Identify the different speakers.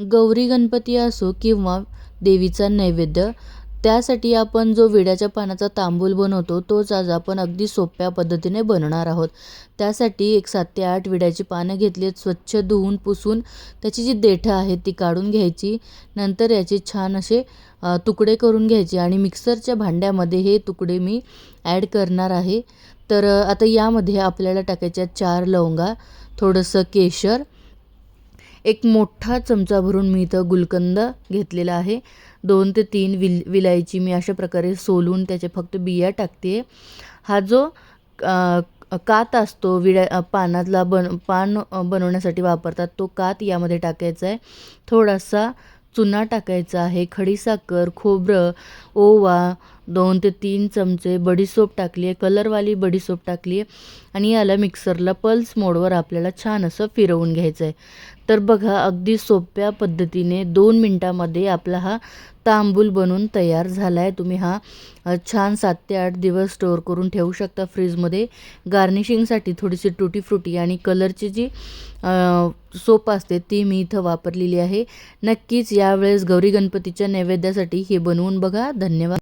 Speaker 1: गौरी गणपती असो किंवा देवीचा नैवेद्य त्यासाठी आपण जो विड्याच्या पानाचा तांबूल बनवतो तोच आज आपण अगदी सोप्या पद्धतीने बनवणार आहोत. त्यासाठी एक सात ते आठ विड्याची पानं घेतली आहेत स्वच्छ धुवून पुसून त्याची जी देठं आहेत ती काढून घ्यायची नंतर याचे छान असे तुकडे करून घ्यायचे आणि मिक्सरच्या भांड्यामध्ये हे तुकडे मी ॲड करणार आहे. तर आता यामध्ये आपल्याला टाकायच्या चार लवंगा थोडंसं केशर एक मोठा चमचा भरून मी इथं गुलकंद घेतलेला आहे. दोन ते तीन विल विलायची मी अशा प्रकारे सोलून त्याचे फक्त बिया टाकते. हा जो कात असतो विड्या पानातला बन पान बनवण्यासाठी वापरतात तो कात यामध्ये टाकायचा आहे. थोडासा चुना टाकायचा आहे खडीसाखर खोबरं ओवा दोन ते तीन चमचे बडीसोप टाकली आहे कलरवाली बडीसोप टाकली आहे आणि याला मिक्सरला पल्स मोडवर आपल्याला छान असं फिरवून घ्यायचं आहे तर बघा अगदी सोप्या पद्धतीने दोन मिनटामध्ये आपला हा तांबूल बनून तयार झाला आहे तुम्ही हा छान सात ते आठ दिवस स्टोअर करून ठेवू शकता फ्रीजमध्ये. गार्निशिंगसाठी थोडीशी टुटी फ्रुटी आणि कलरची जी सोप असते ती मी इथं वापरलेली आहे. नक्कीच यावेळेस गौरी गणपतीच्या नैवेद्यासाठी हे बनवून बघा. धन्यवाद.